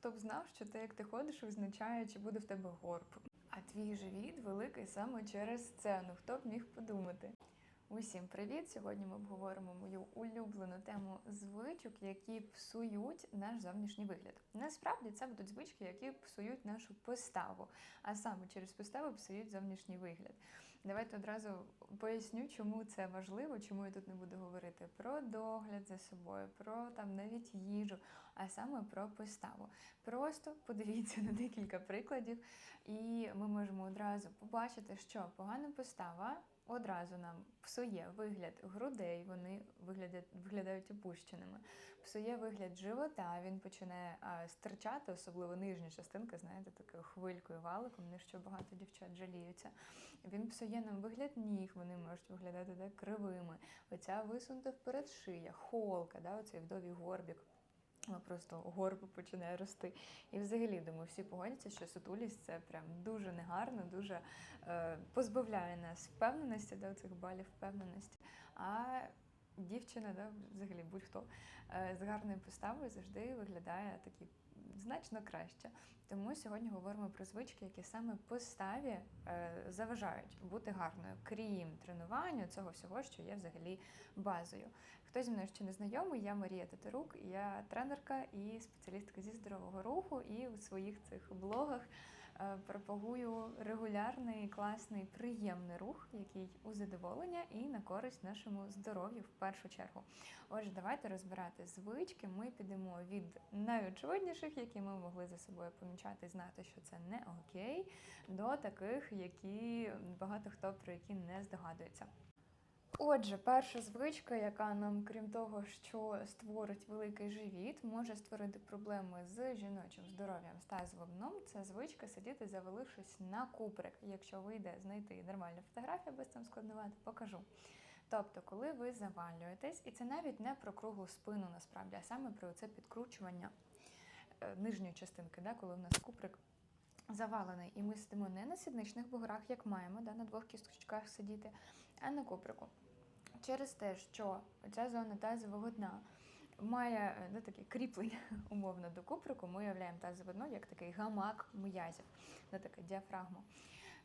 хто б знав, що те, як ти ходиш, визначає, чи буде в тебе горб. А твій живіт великий саме через це. Ну хто б міг подумати? Усім привіт! Сьогодні ми обговоримо мою улюблену тему звичок, які псують наш зовнішній вигляд. Насправді це будуть звички, які псують нашу поставу, а саме через поставу псують зовнішній вигляд. Давайте одразу поясню, чому це важливо, чому я тут не буду говорити про догляд за собою, про там навіть їжу, а саме про поставу. Просто подивіться на декілька прикладів, і ми можемо одразу побачити, що погана постава одразу нам псує вигляд грудей, вони виглядають, виглядають опущеними. Псує вигляд живота, він починає а, стирчати, особливо нижня частинка, знаєте, такою хвилькою валиком, на що багато дівчат жаліються. Він псує нам вигляд ніг, вони можуть виглядати так кривими. Оця висунута вперед шия, холка, да, оцей вдовий горбік. Вона просто горб починає рости. І взагалі, думаю, всі погодяться, що сутулість це прям дуже негарно, дуже е, позбавляє нас впевненості, да, цих балів впевненості. А дівчина, да, взагалі будь-хто е, з гарною поставою завжди виглядає такі значно краще. Тому сьогодні говоримо про звички, які саме поставі е, заважають бути гарною, крім тренування, цього всього, що є взагалі базою. Хто зі мною ще не знайомий, я Марія Тетерук, я тренерка і спеціалістка зі здорового руху. І у своїх цих блогах пропагую регулярний, класний, приємний рух, який у задоволення і на користь нашому здоров'ю в першу чергу. Отже, давайте розбирати звички. Ми підемо від найочевидніших, які ми могли за собою помічати, знати, що це не окей, до таких, які багато хто про які не здогадується. Отже, перша звичка, яка нам, крім того, що створить великий живіт, може створити проблеми з жіночим здоров'ям з тазовим дном, це звичка сидіти, завалившись на куприк. Якщо вийде знайти нормальну фотографію, без там складнувати, покажу. Тобто, коли ви завалюєтесь, і це навіть не про круглу спину насправді, а саме про це підкручування е, нижньої частинки, да, коли в нас куприк завалений, і ми сидимо не на сідничних буграх, як маємо, да, на двох кісточках сидіти, а на куприку. Через те, що ця зона тазового дна має е, ну, таке кріплення умовно до куприку, ми уявляємо тазове дно як такий гамак м'язів, ну, така діафрагма.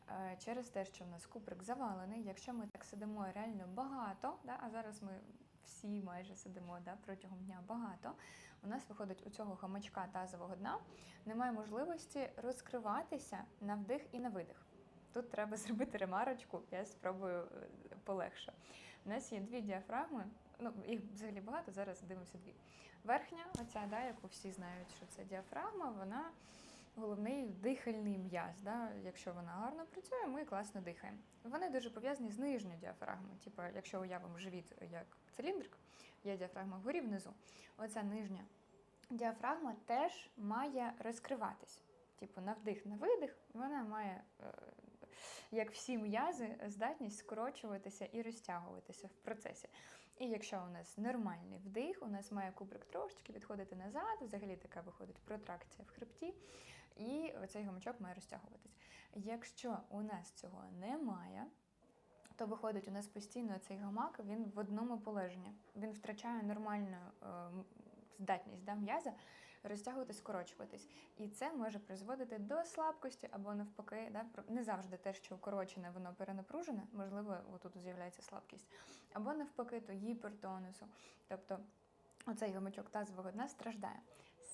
Е, Через те, що в нас куприк завалений, якщо ми так сидимо реально багато, да, а зараз ми всі майже сидимо да, протягом дня багато, у нас виходить у цього гамачка тазового дна, немає можливості розкриватися на вдих і на видих. Тут треба зробити ремарочку, я спробую е, полегше. У нас є дві діафрагми, ну їх взагалі багато, зараз дивимося дві. Верхня, оця, да, яку всі знають, що це діафрагма, вона головний дихальний м'яз. Да? Якщо вона гарно працює, ми класно дихаємо. Вони дуже пов'язані з нижньою діафрагмою. Типу, якщо уявимо живіт як циліндрик, є діафрагма вгорі внизу. Оця нижня діафрагма теж має розкриватись. Типу, на вдих, на видих, вона має, е, як всі м'язи, здатність скорочуватися і розтягуватися в процесі. І якщо у нас нормальний вдих, у нас має кубрик трошечки відходити назад, взагалі така виходить протракція в хребті, і оцей гамачок має розтягуватись. Якщо у нас цього немає, то виходить, у нас постійно цей гамак він в одному положенні. Він втрачає нормальну е, здатність да, м'яза розтягувати, скорочуватись. І це може призводити до слабкості або навпаки, да, не завжди те, що укорочене, воно перенапружене, можливо, отут з'являється слабкість, або навпаки, то гіпертонусу. Тобто Оцей гамачок тазового дна страждає.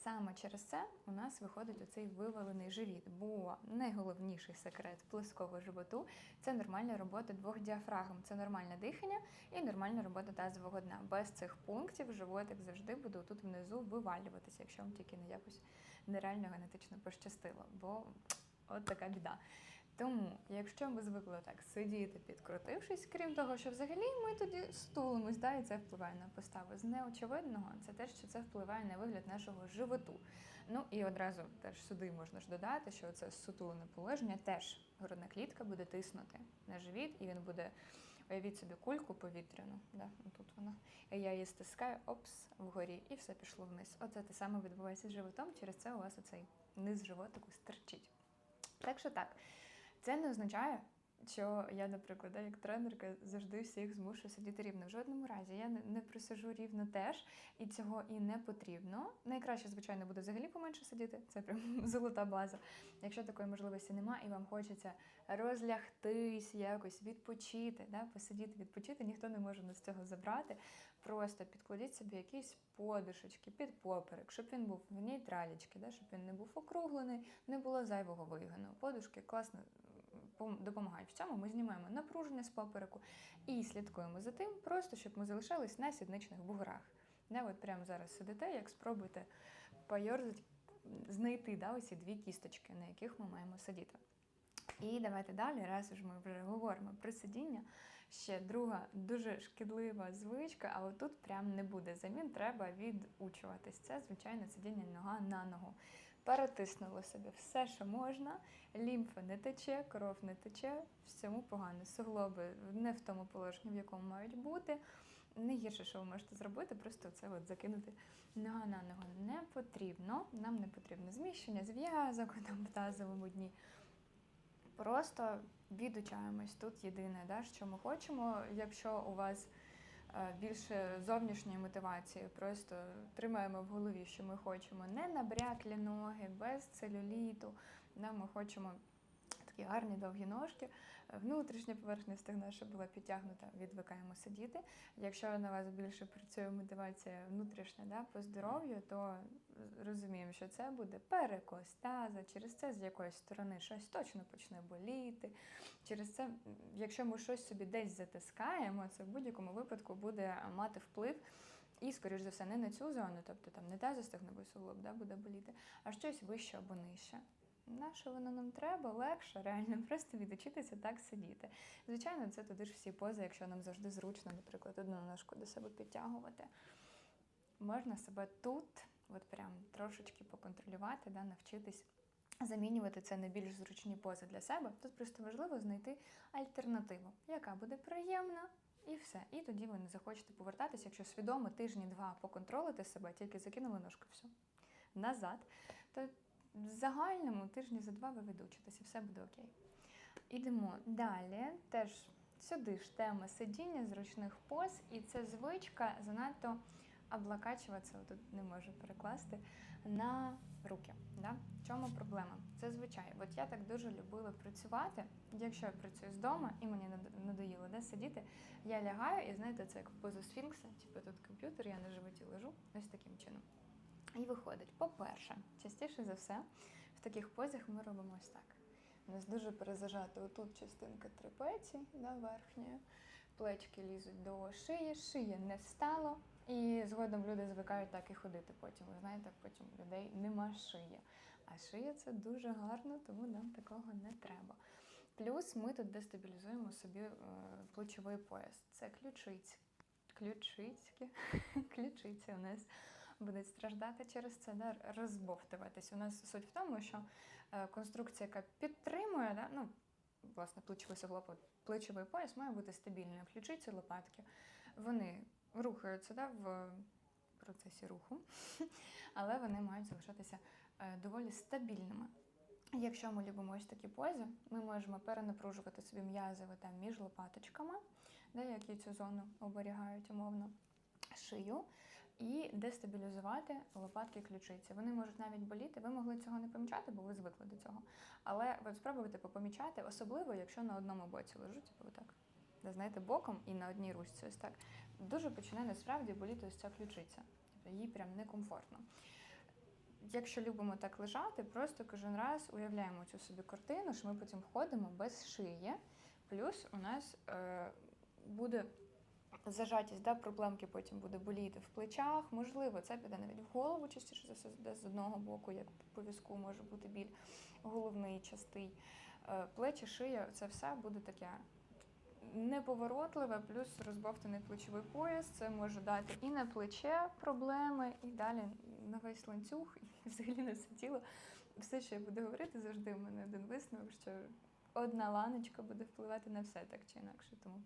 Саме через це у нас виходить оцей вивалений живіт. Бо найголовніший секрет плоского животу це нормальна робота двох діафрагм, це нормальне дихання і нормальна робота тазового дна. Без цих пунктів животик завжди буде тут внизу вивалюватися, якщо вам тільки не якось нереально генетично пощастило. Бо от така біда. Тому, якщо ми звикли так сидіти, підкрутившись, крім того, що взагалі ми тоді стулимось, да, і це впливає на поставу. З неочевидного це те, що це впливає на вигляд нашого животу. Ну і одразу теж сюди можна ж додати, що це сутулене положення, теж грудна клітка буде тиснути на живіт, і він буде. Уявіть собі кульку повітряну, да, тут вона. Я її стискаю, опс, вгорі, і все пішло вниз. Оце те саме відбувається з животом, через це у вас оцей низ животику стерчить. Так що так, це не означає, що я, наприклад, як тренерка завжди всіх змушую сидіти рівно. В жодному разі я не, присажу рівно теж, і цього і не потрібно. Найкраще, звичайно, буде взагалі поменше сидіти. Це прям золота база. Якщо такої можливості немає і вам хочеться розлягтись, якось відпочити, да, посидіти, відпочити, ніхто не може нас цього забрати. Просто підкладіть собі якісь подушечки під поперек, щоб він був в нейтралічки, да, щоб він не був округлений, не було зайвого вигину. Подушки класно допомагають в цьому. Ми знімаємо напруження з попереку і слідкуємо за тим, просто щоб ми залишались на сідничних буграх. Да, от прямо зараз сидите, як спробуйте пойорзати, знайти да, оці дві кісточки, на яких ми маємо сидіти. І давайте далі, раз уж ми вже говоримо про сидіння. Ще друга дуже шкідлива звичка, але тут прям не буде замін, треба відучуватись. Це, звичайно, сидіння нога на ногу. Перетиснули собі все, що можна, лімфа не тече, кров не тече, всьому погано. Суглоби не в тому положенні, в якому мають бути. Найгірше, що ви можете зробити, просто це от закинути нога на ногу. Не потрібно. Нам не потрібно зміщення зв'язок там в тазовому дні. Просто відучаємось. Тут єдине, да, що ми хочемо, якщо у вас більше зовнішньої мотивації, просто тримаємо в голові, що ми хочемо не набряклі ноги, без целюліту. Ми хочемо такі гарні довгі ножки. Е, Внутрішня поверхня стегна, щоб була підтягнута, відвикаємо сидіти. Якщо на вас більше працює мотивація внутрішня да, по здоров'ю, то розуміємо, що це буде перекос таза, через це з якоїсь сторони щось точно почне боліти. Через це, якщо ми щось собі десь затискаємо, це в будь-якому випадку буде мати вплив. І, скоріш за все, не на цю зону, тобто там не тазостегновий суглоб да, буде боліти, а щось вище або нижче. На що воно нам треба? Легше, реально, просто відучитися так сидіти. Звичайно, це туди ж всі пози, якщо нам завжди зручно, наприклад, одну ножку до себе підтягувати. Можна себе тут, трошечки поконтролювати, да, навчитись замінювати це на більш зручні пози для себе. Тут просто важливо знайти альтернативу, яка буде приємна, і все. І тоді ви не захочете повертатися, якщо свідомо тижні-два поконтролити себе, тільки закинули ножку, все. Назад, то в загальному тижні за два ви відучитесь, і все буде окей. Ідемо далі. Теж сюди ж тема сидіння, зручних поз, і це звичка занадто облакачуватися, тут не можу перекласти, на руки. Да? В чому проблема? Це звичай. От я так дуже любила працювати. Якщо я працюю з дому і мені надоїло да, сидіти, я лягаю і знаєте, це як поза сфінкса, типу тут комп'ютер, я на животі лежу, ось таким чином. І виходить, по-перше, частіше за все, в таких позах ми робимо ось так. У нас дуже перезажата отут частинка трапеції, да, верхньої, плечки лізуть до шиї, шия не встало, і згодом люди звикають так і ходити потім. Ви знаєте, потім людей нема шиї. А шия це дуже гарно, тому нам такого не треба. Плюс ми тут дестабілізуємо собі е, плечовий пояс. Це ключиці. Ключицькі, ключиці у нас будуть страждати через це, да, розбовтуватись. У нас суть в тому, що е, конструкція, яка підтримує, да, ну, власне, плечовий суглоб, плечовий пояс має бути стабільною. Ключиці, лопатки, вони рухаються да, в процесі руху, але вони мають залишатися е, доволі стабільними. Якщо ми любимо ось такі пози, ми можемо перенапружувати собі м'язове там між лопаточками, да, які цю зону оберігають умовно шию, і дестабілізувати лопатки ключиці. Вони можуть навіть боліти. Ви могли цього не помічати, бо ви звикли до цього. Але от спробуйте попомічати, особливо, якщо на одному боці лежу, типу отак. Да, знаєте, боком і на одній ручці ось так. Дуже починає насправді боліти ось ця ключиця. Тобто їй прям некомфортно. Якщо любимо так лежати, просто кожен раз уявляємо цю собі картину, що ми потім ходимо без шиї. Плюс у нас е, буде зажатість, да, проблемки потім буде боліти в плечах. Можливо, це піде навіть в голову, частіше за все, десь з одного боку, як по візку може бути біль головний, частий. Е, плечі, шия це все буде таке неповоротливе, плюс розбовтаний плечовий пояс. Це може дати і на плече проблеми, і далі на весь ланцюг, і взагалі на все тіло. Все, що я буду говорити, завжди в мене один висновок, що одна ланочка буде впливати на все так чи інакше. Тому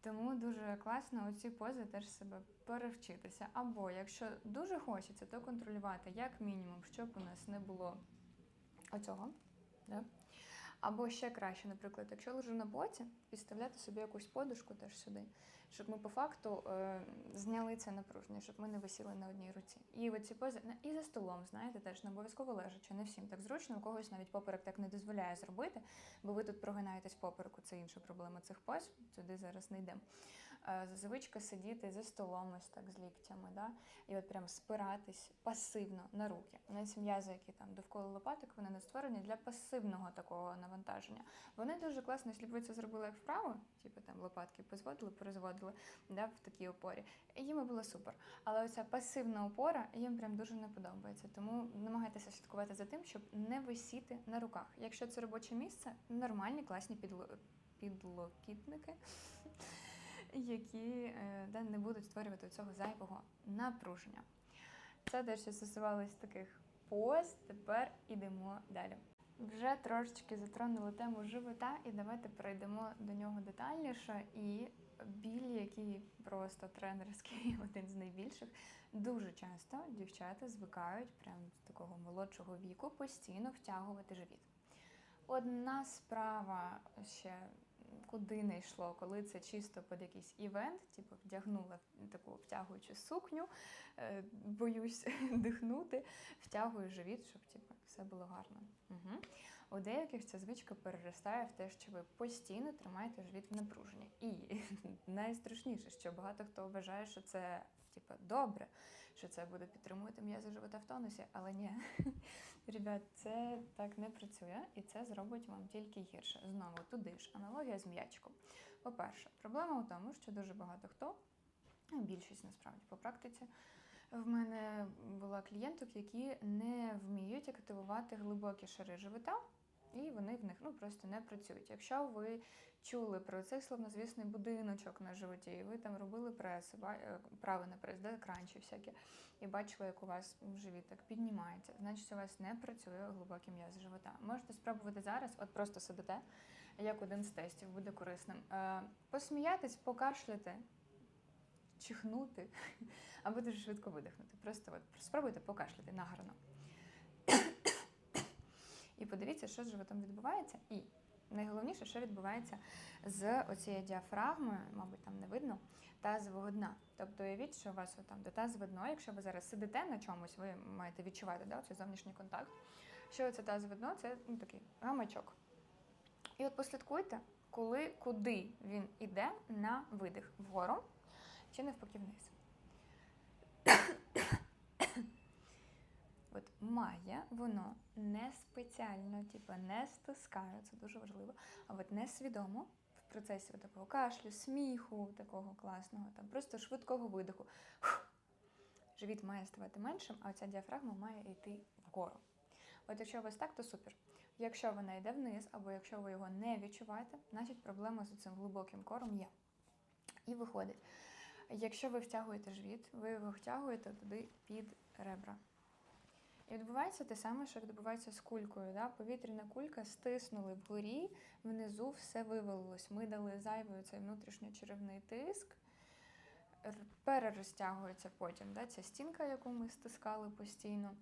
тому дуже класно оці пози теж себе перевчитися. Або якщо дуже хочеться, то контролювати як мінімум, щоб у нас не було оцього. Да? Або ще краще, наприклад, якщо лежу на боці, підставляти собі якусь подушку теж сюди, щоб ми по факту е, зняли це напруження, щоб ми не висіли на одній руці. І оці пози і за столом, знаєте, теж не обов'язково лежачи, не всім так зручно, у когось навіть поперек так не дозволяє зробити, бо ви тут прогинаєтесь попереку, це інша проблема цих поз, сюди зараз не йдемо. Е, Звичка сидіти за столом, ось так з ліктями, да? і от прям спиратись пасивно на руки. Навіть м'язи, які там довкола лопаток, вони не створені для пасивного такого навантаження. Вони дуже класно, якщо б ви це зробили як вправо, типу там лопатки позводили, перезводили да, в такій опорі. Їм було супер. Але оця пасивна опора їм прям дуже не подобається. Тому намагайтеся слідкувати за тим, щоб не висіти на руках. Якщо це робоче місце, нормальні класні підло... підлокітники. Які е, да, не будуть створювати цього зайвого напруження. Це те, що стосувалось таких поз. Тепер ідемо далі. Вже трошечки затронули тему живота, і давайте перейдемо до нього детальніше. І біль, який просто тренерський, один з найбільших, дуже часто дівчата звикають прямо з такого молодшого віку постійно втягувати живіт. Одна справа ще куди не йшло, коли це чисто під якийсь івент, типу вдягнула таку втягуючу сукню, е, боюсь дихнути, втягую живіт, щоб типу, все було гарно. Угу. У деяких ця звичка переростає в те, що ви постійно тримаєте живіт в напруженні. І найстрашніше, що багато хто вважає, що це типу, добре, що це буде підтримувати м'язи живота в тонусі, але ні. Ребят, це так не працює, і це зробить вам тільки гірше. Знову туди ж аналогія з м'ячиком. По-перше, проблема у тому, що дуже багато хто, більшість насправді по практиці, в мене була клієнток, які не вміють активувати глибокі шари живота, і вони в них ну просто не працюють. Якщо ви чули про цей словнозвісний будиночок на животі, і ви там робили прес, е, на прес, де кранчі всякі, і бачили, як у вас живіт так піднімається, значить у вас не працює глибокий м'яз живота. Можете спробувати зараз, от просто сидите, як один з тестів буде корисним. Е, посміятись, покашляти, чихнути, або дуже швидко видихнути. Просто от спробуйте покашляти нагарно. І подивіться, що з животом відбувається. І найголовніше, що відбувається з оцією діафрагмою, мабуть, там не видно, тазового дна. Тобто уявіть, що у вас там до тазове дно, якщо ви зараз сидите на чомусь, ви маєте відчувати да, цей зовнішній контакт. Що це тазове дно? Це ну, такий гамачок. І от послідкуйте, коли, куди він іде на видих вгору чи навпаки вниз. Має воно не спеціально, типу не стискає, це дуже важливо, а от несвідомо в процесі такого кашлю, сміху, такого класного, там просто швидкого видиху. Фух. Живіт має ставати меншим, а ця діафрагма має йти вгору. От якщо у вас так, то супер. Якщо вона йде вниз, або якщо ви його не відчуваєте, значить проблема з цим глибоким кором є. І виходить. Якщо ви втягуєте живіт, ви його втягуєте туди під ребра. І відбувається те саме, що відбувається з кулькою. Да? Повітряна кулька стиснули вгорі, внизу все вивалилось. Ми дали зайвий цей внутрішньочеревний тиск, перерозтягується потім да? ця стінка, яку ми стискали постійно.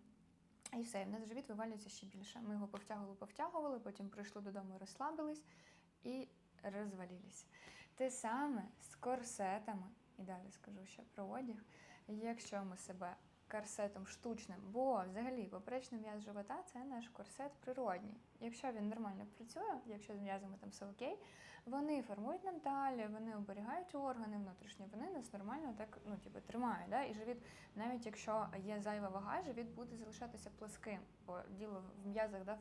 І все, і в нас живіт вивалюється ще більше. Ми його повтягували, повтягували, потім прийшли додому, розслабились і розвалились. Те саме з корсетами, і далі скажу ще про одяг. Якщо ми себе корсетом штучним, бо взагалі поперечний м'яз живота це наш корсет природній. Якщо він нормально працює, якщо з м'язами там все окей, вони формують нам талію, вони оберігають органи внутрішні, вони нас нормально так ну, типу, тримають. Да? І живіт, навіть якщо є зайва вага, живіт буде залишатися плоским, бо діло в м'язах, да,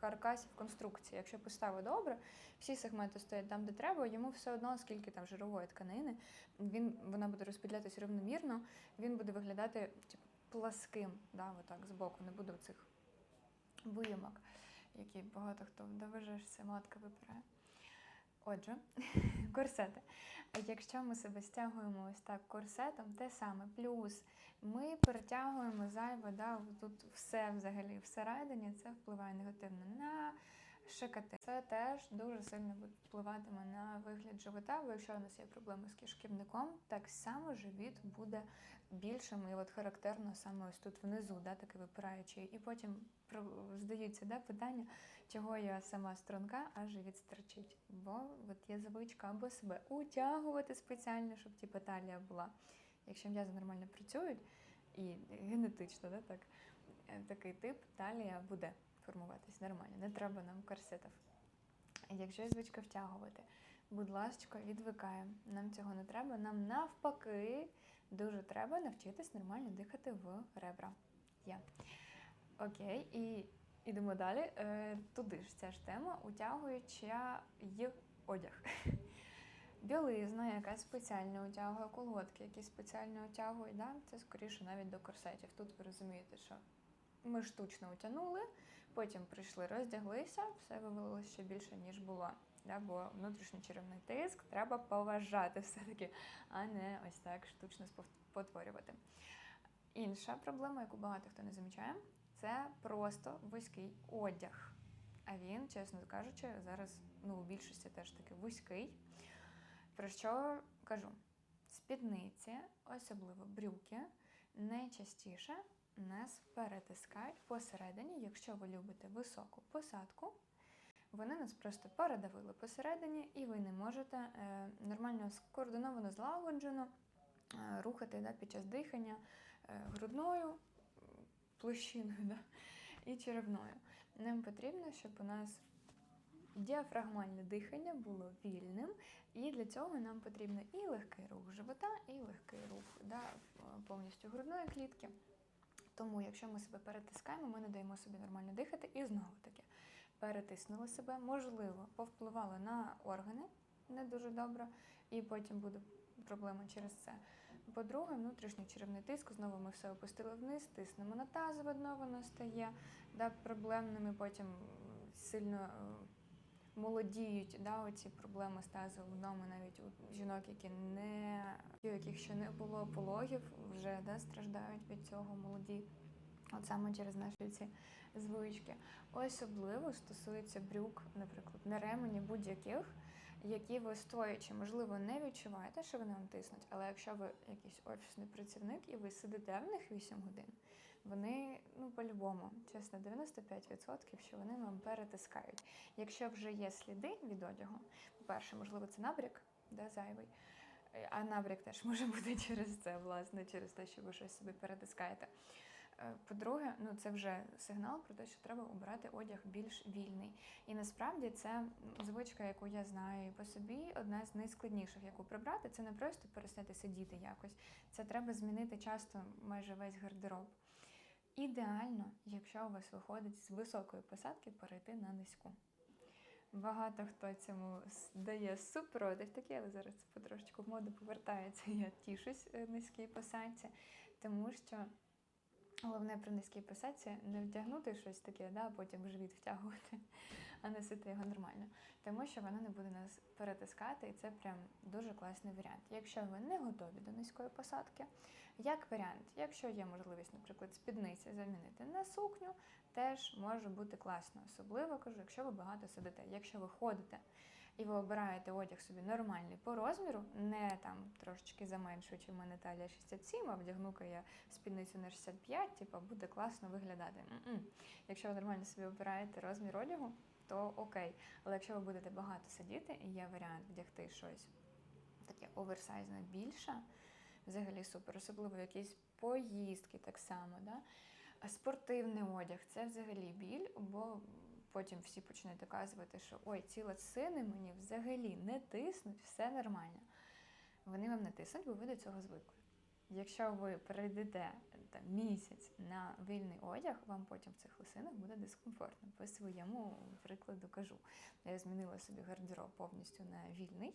в каркасі, в конструкції. Якщо постави добре, всі сегменти стоять там, де треба, йому все одно, скільки там жирової тканини, він, вона буде розподілятися рівномірно, він буде виглядати типу, пласким, да, отак, збоку, не буде цих виямок, які багато хто довежешся, матка випирає. Отже, корсети. Якщо ми себе стягуємо ось так корсетом, те саме. Плюс ми перетягуємо зайве, да, тут все взагалі всередині, це впливає негативно на шикати. Це теж дуже сильно впливатиме на вигляд живота, бо якщо у нас є проблеми з кишківником, так само живіт буде більшим і от характерно саме ось тут внизу, да, такий випираючий. І потім здаються да, питання, чого я сама струнка, а живіт стерчить. Бо от є звичка або себе утягувати спеціально, щоб типу, талія була. Якщо м'язи нормально працюють і генетично, да, так, е, такий тип талія буде формуватись нормально. Не треба нам корсетів. Якщо є звичка втягувати, будь ласка, відвикаємо. Нам цього не треба. Нам навпаки дуже треба навчитись нормально дихати в ребра. Є. Окей, і йдемо далі. Е, туди ж ця ж тема утягуюча й одяг. Білизна, яка спеціально утягує колготки, які спеціально утягують, да? це скоріше навіть до корсетів. Тут ви розумієте, що ми штучно утягнули, потім прийшли, роздяглися, все вивалилося ще більше, ніж було. Да? Бо внутрішній черевний тиск треба поважати все-таки, а не ось так штучно спотворювати. Інша проблема, яку багато хто не замічає, це просто вузький одяг. А він, чесно кажучи, зараз ну, у більшості теж таки вузький. Про що кажу? Спідниці, особливо брюки, найчастіше нас перетискають посередині, якщо ви любите високу посадку. Вони нас просто передавили посередині, і ви не можете е, нормально скоординовано, злагоджено е, рухати да, під час дихання е, грудною площиною да, і черевною. Нам потрібно, щоб у нас діафрагмальне дихання було вільним, і для цього нам потрібно і легкий рух живота, і легкий рух да, повністю грудної клітки. Тому, якщо ми себе перетискаємо, ми не даємо собі нормально дихати, і знову таки перетиснули себе, можливо, повпливали на органи не дуже добре, і потім буде проблема через це. По-друге, внутрішній черевний тиск, знову ми все опустили вниз, тиснемо на тазове дно, воно стає да, проблемними, потім сильно е, молодіють да, оці проблеми з тазовим дном, навіть у жінок, які не у яких ще не було пологів, вже да, страждають від цього молоді. От саме через наші ці звички. Особливо стосується брюк, наприклад, на ремені будь-яких, які ви стоячи, можливо, не відчуваєте, що вони вам тиснуть, але якщо ви якийсь офісний працівник і ви сидите в них 8 годин, вони, ну, по-любому, чесно, 95%, що вони вам перетискають. Якщо вже є сліди від одягу, по-перше, можливо, це набряк, да, зайвий. А набряк теж може бути через це, власне, через те, що ви щось собі перетискаєте. Е, По-друге, ну це вже сигнал про те, що треба обирати одяг більш вільний. І насправді це звичка, яку я знаю по собі, одна з найскладніших, яку прибрати, це не просто перестати сидіти якось. Це треба змінити часто майже весь гардероб. Ідеально, якщо у вас виходить з високої посадки, перейти на низьку. Багато хто цьому дає супротив такий, але зараз це потрошечку в моду повертається. Я тішусь е, низькій посадці, тому що головне при низькій посадці не вдягнути щось таке, да, а потім живіт втягувати, а носити його нормально. Тому що воно не буде нас перетискати, і це прям дуже класний варіант. Якщо ви не готові до низької посадки, як варіант, якщо є можливість, наприклад, спідниці замінити на сукню, теж може бути класно. Особливо кажу, якщо ви багато сидите. Якщо ви ходите і ви обираєте одяг собі нормальний по розміру, не там трошечки заменшуючи в мене талія 67, а вдягну-ка я спідницю на 65, типу, буде класно виглядати. М-м. Якщо ви нормально собі обираєте розмір одягу, то окей. Але якщо ви будете багато сидіти, і є варіант вдягти щось таке оверсайзне більше, взагалі супер, особливо якісь поїздки так само. Да? Спортивний одяг це взагалі біль, бо потім всі почнуть доказувати, що ой, ці лацини мені взагалі не тиснуть, все нормально. Вони вам не тиснуть, бо ви до цього звикли. Якщо ви перейдете там, місяць на вільний одяг, вам потім в цих лосинах буде дискомфортно. По своєму прикладу кажу. Я змінила собі гардероб повністю на вільний,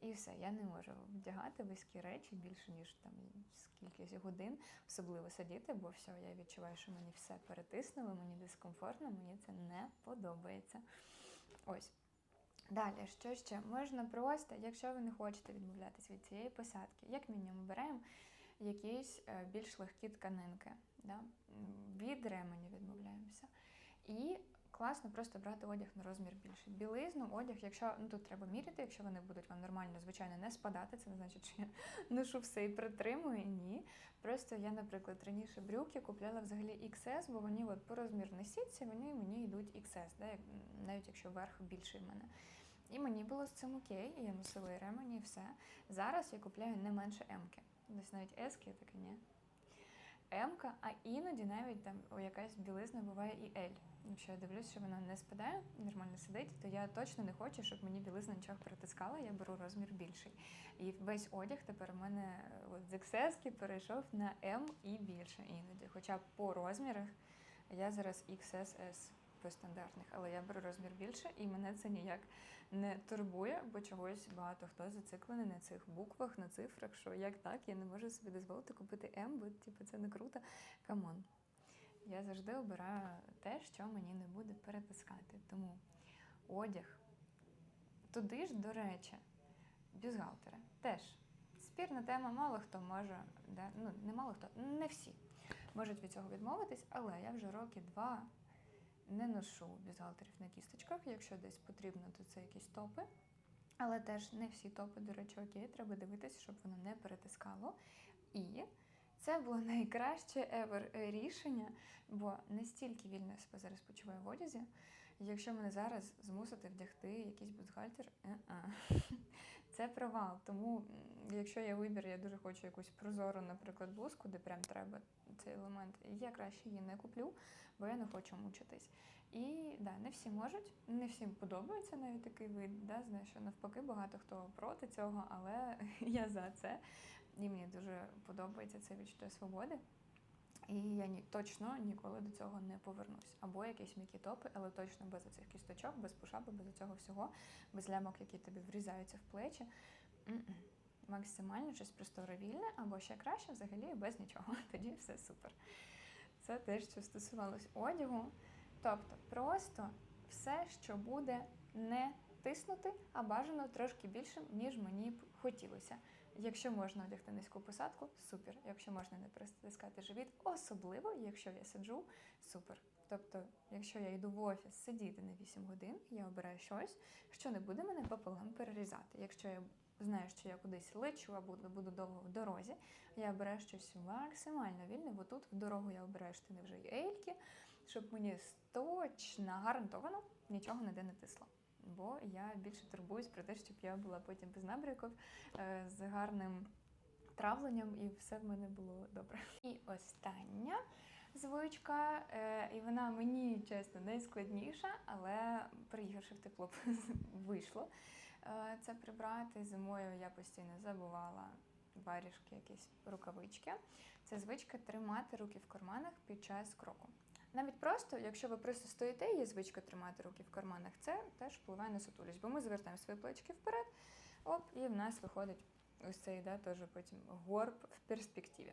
і все, я не можу вдягати вузькі речі більше, ніж там скільки годин, особливо сидіти, бо все, я відчуваю, що мені все перетиснуло, мені дискомфортно, мені це не подобається. Ось. Далі, що ще? Можна просто, якщо ви не хочете відмовлятися від цієї посадки, як мінімум беремо якісь е, більш легкі тканинки. Да? Від ременю відмовляємося. І класно просто брати одяг на розмір більше. Білизну, одяг, якщо ну тут треба міряти, якщо вони будуть вам нормально, звичайно, не спадати. Це не значить, що я ношу все і притримую. Ні. Просто я, наприклад, раніше брюки купляла взагалі XS, бо вони от по розмірній сітці, вони мені йдуть XS, да, навіть якщо верх більший в мене. І мені було з цим окей, і я носила і ремені, і все. Зараз я купляю не менше М-ки. Десь навіть S-ки, я така ні. М-ка, а іноді навіть там якась білизна буває і L. Якщо я дивлюсь, що вона не спадає, нормально сидить, то я точно не хочу, щоб мені білизна нічого притискала, я беру розмір більший. І весь одяг тепер у мене е, от, з XS перейшов на М і більше іноді. Хоча по розмірах я зараз XSS по стандартних, але я беру розмір більше, і мене це ніяк не турбує, бо чогось багато хто зациклений на цих буквах, на цифрах, що як так, я не можу собі дозволити купити М, бо типу, це не круто. Камон. Я завжди обираю те, що мені не буде перетискати. Тому одяг. Туди ж, до речі, бюстгальтери. Теж спірна тема, мало хто може, да? ну не мало хто, не всі можуть від цього відмовитись, але я вже роки два не ношу бюстгальтерів на кісточках. Якщо десь потрібно, то це якісь топи. Але теж не всі топи, до речі, окей, треба дивитися, щоб воно не перетискало. І це було найкраще ever рішення, бо настільки вільно себе зараз почуваю в одязі. Якщо мене зараз змусити вдягти якийсь бюстгальтер. Це провал. Тому, якщо я вибір, я дуже хочу якусь прозору, наприклад, блузку, де прям треба цей елемент, я краще її не куплю, бо я не хочу мучитись. І да, не всі можуть, не всім подобається навіть такий вид. Да? Знаю, що навпаки багато хто проти цього, але я за це. І мені дуже подобається це відчуття свободи. І я ні, точно ніколи до цього не повернусь. Або якісь м'які топи, але точно без цих кісточок, без пушапу, без цього всього, без лямок, які тобі врізаються в плечі. М-м. Максимально щось просторе вільне, або ще краще взагалі без нічого. Тоді все супер. Це те, що стосувалось одягу. Тобто, просто все, що буде не тиснути, а бажано трошки більшим, ніж мені б хотілося. Якщо можна одягти низьку посадку, супер. Якщо можна не притискати живіт, особливо, якщо я сиджу, супер. Тобто, якщо я йду в офіс сидіти на 8 годин, я обираю щось, що не буде мене пополам перерізати. Якщо я знаю, що я кудись лечу або буду довго в дорозі, я обираю щось максимально вільне, бо тут в дорогу я обираю штани вже й ельки, щоб мені точно гарантовано нічого ніде не тисло. Бо я більше турбуюсь про те, щоб я була потім без набряків, е, з гарним травленням, і все в мене було добре. І остання звичка, е, і вона мені чесно найскладніша, але приїхавши в тепло вийшло. Е, Це прибрати зимою я постійно забувала варіжки, якісь рукавички. Це звичка тримати руки в карманах під час кроку. Навіть просто, якщо ви просто стоїте, є звичка тримати руки в карманах, це теж впливає на сутулість, бо ми завертаємо свої плечики вперед, оп, і в нас виходить ось цей да, теж потім горб в перспективі.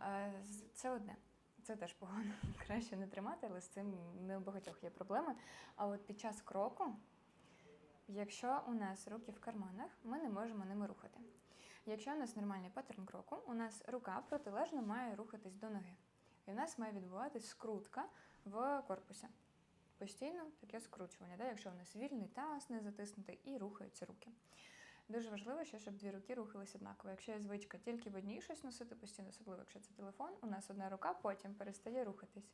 Е, Це одне. Це теж погано. Краще не тримати, але з цим не у багатьох є проблеми. А от під час кроку, якщо у нас руки в карманах, ми не можемо ними рухати. Якщо у нас нормальний паттерн кроку, у нас рука протилежно має рухатись до ноги. І в нас має відбуватись скрутка в корпусі. Постійно таке скручування, да? якщо у нас вільний таз не затиснутий і рухаються руки. Дуже важливо, ще, щоб дві руки рухались однаково. Якщо є звичка тільки в одній щось носити постійно, особливо якщо це телефон, у нас одна рука потім перестає рухатись.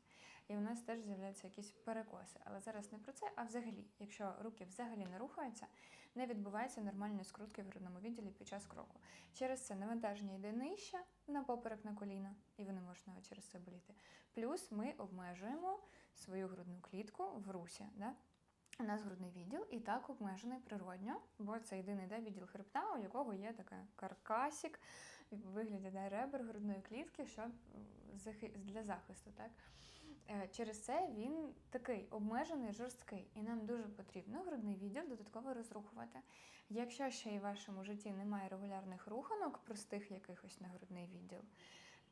І у нас теж з'являються якісь перекоси. Але зараз не про це, а взагалі, якщо руки взагалі не рухаються, не відбувається нормальної скрутки в грудному відділі під час кроку. Через це навантаження йде нижче на поперек на коліна, і вони можуть навіть через це боліти. Плюс ми обмежуємо свою грудну клітку в русі. Да? У нас грудний відділ і так обмежений природньо, бо це єдиний да, відділ хребта, у якого є така каркасік в вигляді да, ребер грудної клітки, щоб для захисту. Так? Е, Через це він такий обмежений, жорсткий, і нам дуже потрібно грудний відділ додатково розрухувати. Якщо ще й в вашому житті немає регулярних руханок, простих якихось на грудний відділ,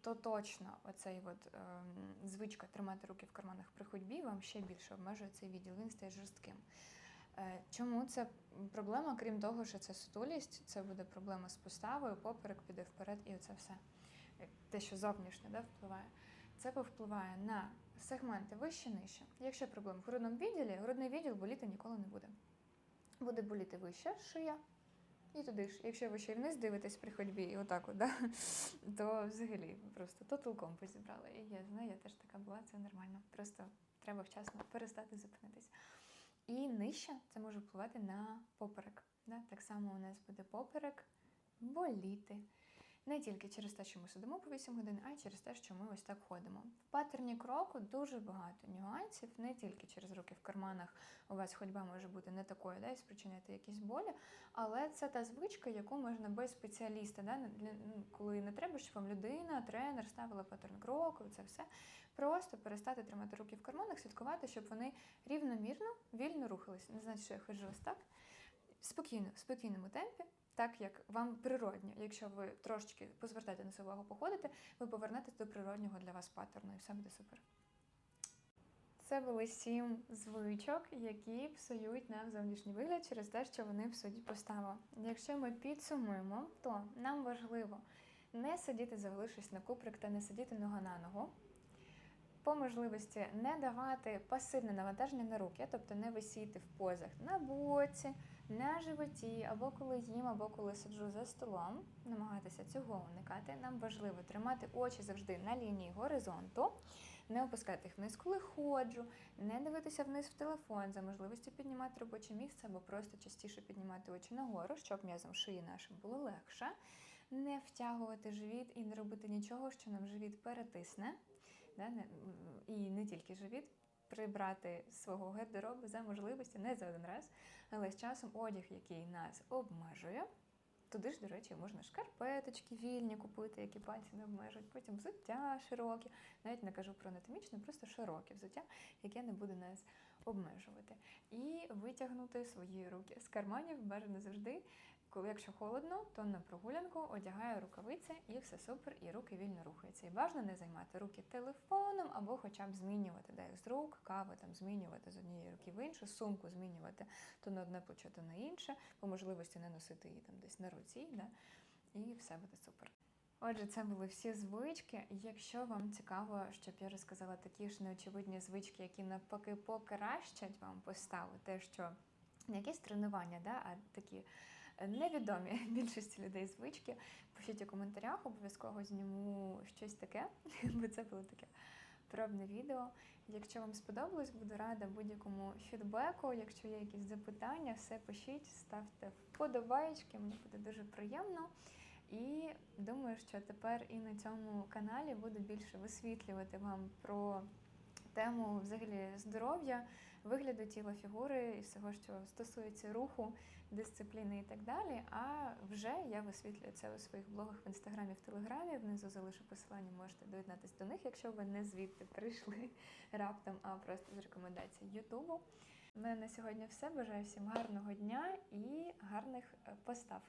то точно оцей от, ем, звичка тримати руки в карманах при ходьбі вам ще більше обмежує цей відділ, він стає жорстким. Е, Чому це проблема? Крім того, що це сутулість, це буде проблема з поставою, поперек піде вперед, і оце все. Е, Те, що зовнішнє да, впливає. Це повпливає на сегменти вище нижче. Якщо проблем в грудному відділі, грудний відділ боліти ніколи не буде. Буде боліти вище шия. І туди ж, якщо ви ще й вниз дивитесь при ходьбі, і отак, от, да, то взагалі просто тоталком позібрали. І я знаю, я теж така була, це нормально. Просто треба вчасно перестати зупинитись. І нижче це може впливати на поперек. Да? Так само у нас буде поперек боліти. Не тільки через те, що ми сидимо по 8 годин, а й через те, що ми ось так ходимо. В паттерні кроку дуже багато нюансів, не тільки через руки в карманах у вас ходьба може бути не такою, да, і спричиняти якісь болі, але це та звичка, яку можна без спеціаліста, да, ну, коли не треба, щоб вам людина, тренер ставила паттерн кроку, це все. Просто перестати тримати руки в карманах, слідкувати, щоб вони рівномірно, вільно рухались. Не значить, що я ходжу ось так. Спокійно, в спокійному темпі, так як вам природньо. Якщо ви трошечки позвертаєте на себе увагу, походите, ви повернетесь до природнього для вас паттерну, і все буде супер. Це були сім звичок, які псують нам зовнішній вигляд через те, що вони псують поставу. Якщо ми підсумуємо, то нам важливо не сидіти, завалившись на куприк та не сидіти нога на ногу. По можливості не давати пасивне навантаження на руки, тобто не висіти в позах на боці, на животі, або коли їм, або коли сиджу за столом, намагатися цього уникати. Нам важливо тримати очі завжди на лінії горизонту, не опускати їх вниз, коли ходжу, не дивитися вниз в телефон, за можливості піднімати робоче місце або просто частіше піднімати очі нагору, щоб м'язом шиї нашим було легше, не втягувати живіт і не робити нічого, що нам живіт перетисне. Не, і не тільки живіт, прибрати свого гардеробу за можливості не за один раз, але з часом одяг, який нас обмежує. Туди ж, до речі, можна шкарпеточки вільні купити, які пальці не обмежують, потім взуття широкі, навіть не кажу про анатомічне, просто широке взуття, яке не буде нас обмежувати. І витягнути свої руки з карманів бажано завжди. Коли якщо холодно, то на прогулянку одягаю рукавиці і все супер, і руки вільно рухаються. І бажано не займати руки телефоном або хоча б змінювати де з рук, каву там змінювати з однієї руки в іншу, сумку змінювати то на одне плече, то на інше, по можливості не носити її там десь на руці, да? і все буде супер. Отже, це були всі звички. Якщо вам цікаво, щоб я розказала такі ж неочевидні звички, які навпаки покращать вам поставу, те, що не якісь тренування, да, а такі невідомі більшості людей звички. Пишіть у коментарях, обов'язково зніму щось таке, бо це було таке пробне відео. Якщо вам сподобалось, буду рада будь-якому фідбеку. Якщо є якісь запитання, все пишіть, ставте вподобаєчки, мені буде дуже приємно. І думаю, що тепер і на цьому каналі буду більше висвітлювати вам про тему взагалі здоров'я, вигляду тіла, фігури і всього, що стосується руху, дисципліни і так далі. А вже я висвітлюю це у своїх блогах в інстаграмі, в телеграмі. Внизу залишу посилання, можете доєднатися до них, якщо ви не звідти прийшли раптом, а просто з рекомендацій Ютубу. У мене на сьогодні все. Бажаю всім гарного дня і гарних е, постав.